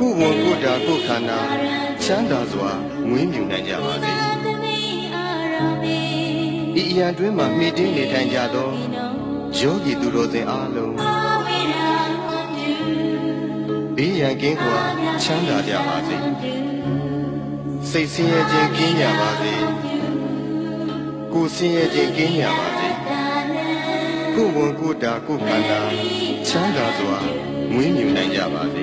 ကိုယ်ဝန်ကိုယ်တာကိုယ်ခန္ဓာချမ်းသာစွာမွေးမြူနိုင်ကြပါစေဤအရန်တွင်မှမှီတင်းနေထိုင်ကြသောယောဂီသူတော်စင်အားလုံးဘေးရန်ကင်းကွာချမ်းသာကြပါစေစိတ်ဆင်းရဲခြင်းကင်းကြပါစေကိုယ်ဆင်းရဲခြင်းကင်းကြပါစေကိုယ်ဝန်ကိုယ်တာကိုယ်ခန္ဓာချမ်းသာစွာမွေးမြူနိုင်ကြပါစေ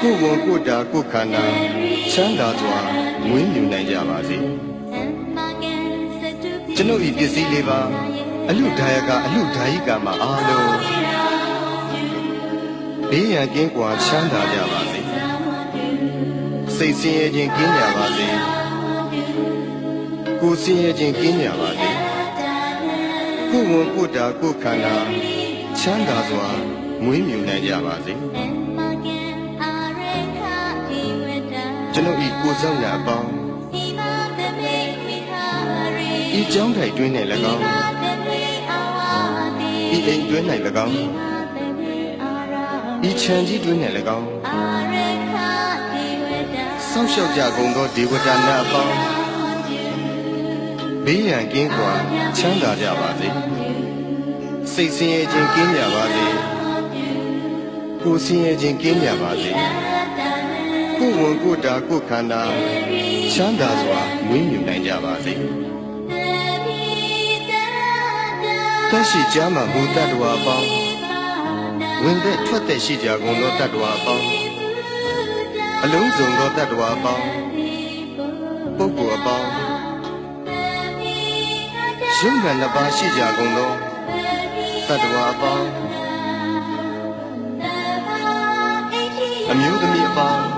ကိုယ်ဝန်ကိုယ်တာကိုယ်ခန္ဓာချမ်းသာစွာမွေးမြူနိုင်ကြပါစေကျွန်ုပ်ဤပစ္စည်းလေးပါအလူဒါယကအလူဒါယိကမှာအားလုံးဘေးရန်ကင်းကွာချမ်းသာကြပါစေစိတ်ဆင်းရဲခြင်းကင်းကြပါစေကိုယ်ဆင်းရဲခြင်းကင်းကြပါစေကိုယ်ဝန်ကိုယ်တာကိုယ်ခန္ဓာချမ်းသာစွာမွေးမြူနိုင်ကြပါစေ ကျွန်ုပ်ဤကိုယ်ဆောင်ရာအပေါင်းဤကြောင်းထိုင်တွင်း၌၎င်းဤအိမ်တွင်း၌၎င်းဤခြံကြီးတွင်း၌၎င်းဆောက်ရှောက်ကြကုန်သောဒေဝတာနာအပေါင်းဘေးရန်ကင်းစွာချမ်းသာကြပါစေစိတ်ဆင်းရဲခြင်းကင်းကြပါစေကိုယ်ဆင်းရဲခြင်းကင်းကြပါစေ ကိုယ်ဝန်ကိုယ်တာကိုယ်ခန္ဓာချမ်းသာစွာမွေးမြူနိုင်ကြပါစေတက်ရှိကြမှာဘုဒ္ဓတဝါပေါင်းဝင်သက်ထွက်သက်ရှိကြကုန်သောတတ္တဝါပေါင်းအလုံးစုံသောတတ္တဝါပေါင်းပုဂ္ဂိုလ်အပေါင်းရုပ်နာနှစ်ပါးရှိကြကုန်သောတတ္တဝါပေါင်းအမျိုးသမီးအပေါင်း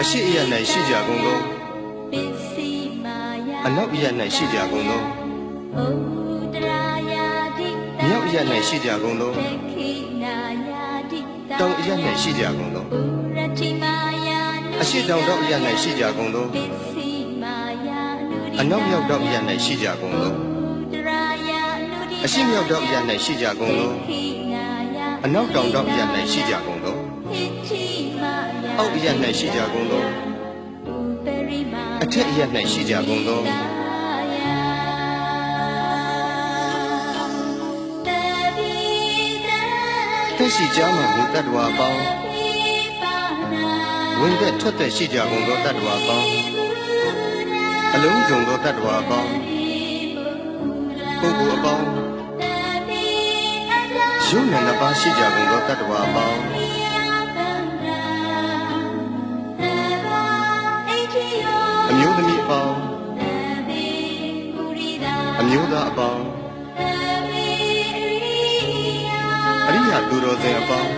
အရှိအယ၌ရှိကြကုန်သောအနောက်အယ၌ရှိကြကုန်သောမြောက်အယ၌ရှိကြကုန်သောတောင်အယ၌ရှိကြကုန်သောအရှိတောင်တောင်အယ၌ရှိကြကုန်သောအနောက်မြောက်တောင်အယ၌ရှိကြကုန်သောအရှိမြောက်တောင်အယ၌ရှိကြကုန်သောအနောက်တောင်တောင်အရ၌ရှိကြကုန်သော အောက်အရ၌ရှိကြကုန်သောအထက်အရ၌ရှိကြကုန်သောတက်ရှိကြမှမူတတ္တဝါအပေါင်းဝင်သက်ထွက်သက်ရှိကြကုန်သောတတ္တဝါအပေါင်းအလုံးစုံသောတတ္တဝါအပေါင်းပုဂ္ဂိုလ်အပေါင်းယုံနာနှစ်ပါးရှိကြကုန်သောတတ္တဝါအပေါင်း မျိုးသမီးအပေါင်းအမျိုးသားအပေါင်းအရိယာသူတော်စင်အပေါင်း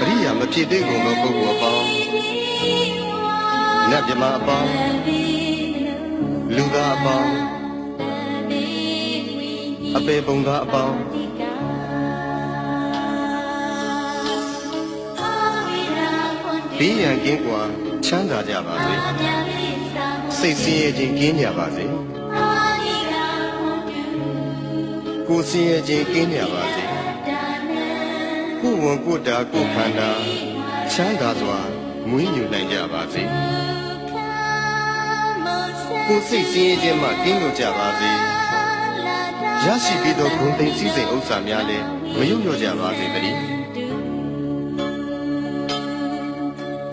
အရိယာမဖြစ်သေးကုန်သောပုဂ္ဂိုလ်အပေါင်းနတ်မြမအပေါင်းလူသားအပေါင်းအပေပုံသားအပေါင်းဘေးရန်ကင်းကွာ ချမ်းသာကြပါစေစိတ်ဆင်းရဲခြင်းကင်းကြပါစေကိုယ်ဆင်းရဲခြင်းကင်းကြပါစေကိုယ်ဝန်ကိုယ်တာကိုယ်ခန္ဓာချမ်းသာစွာမွေးမြူနိုင်ကြပါစေကိုယ်စိတ်ဆင်းရဲခြင်းမှကင်းလို့ကြပါစေရရှိပြီးသောဂုဏ်သိမ်းစည်းစိမ်ဥစ္စာများလည်းမယုံလျော့ကြပါစေတည်း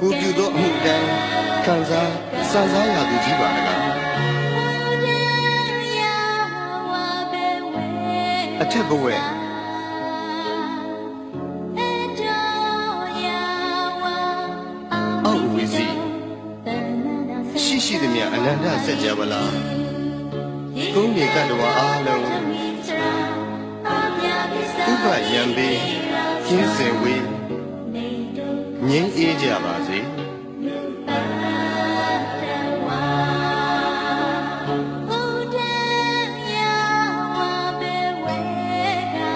ကိုပြုသောအမှုတိုင်းခံစားစံစားရသူကြီးပါတကားအထက်ဘဝအောက်ဝီစီရှိရှိသမျှအနန္တစัจ java လာကုန်းမြေကတ္တဝါအားလုံးဥပယံပေကျင်းစင်ဝေး ငြိမ်းအေးကြပါစေ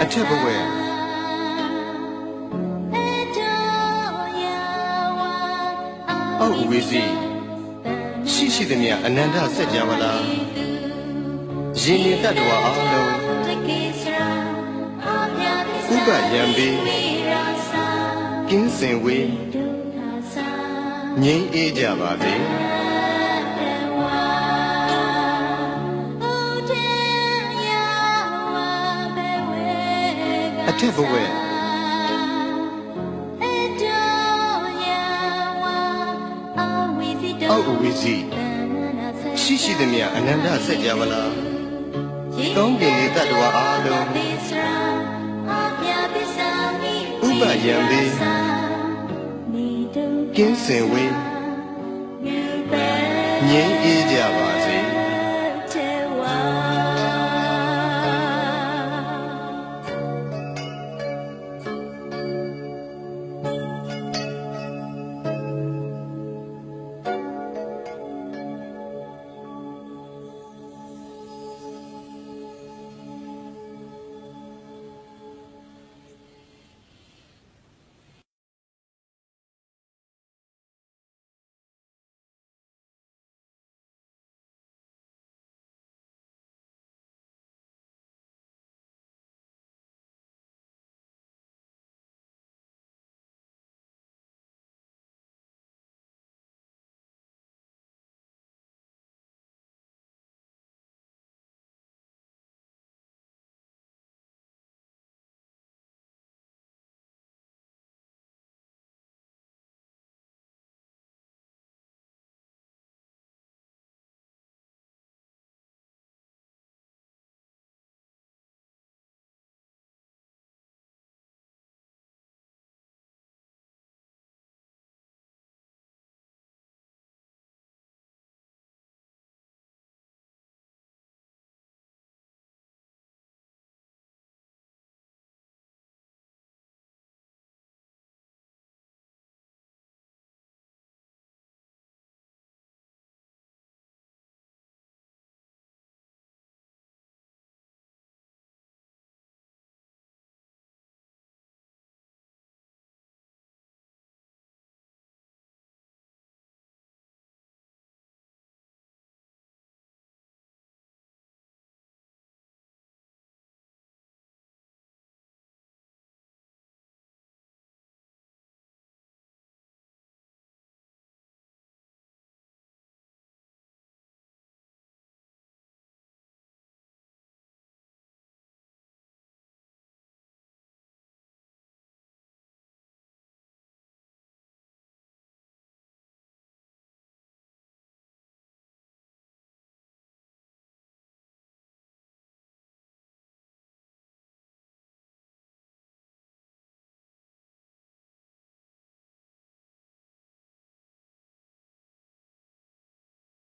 အထက်ဘဝအောက်ဝီစီရှိရှိသမျှအနန္တစัจ java လာရင်မြတ္တဝါအားလုံးဥပယံပေ ကင်းစင်ဝေးငြိမ်းအေးကြပါစေအထက်ဘဝအောက်ဝီစီရှိရှိသမျှအနန္တစัจ java လာကောင်းကင်လေတ္တဝါအားလုံးဥပယံပေ ကင်းစင်ဝေးငြိမ်းအေးကြပါ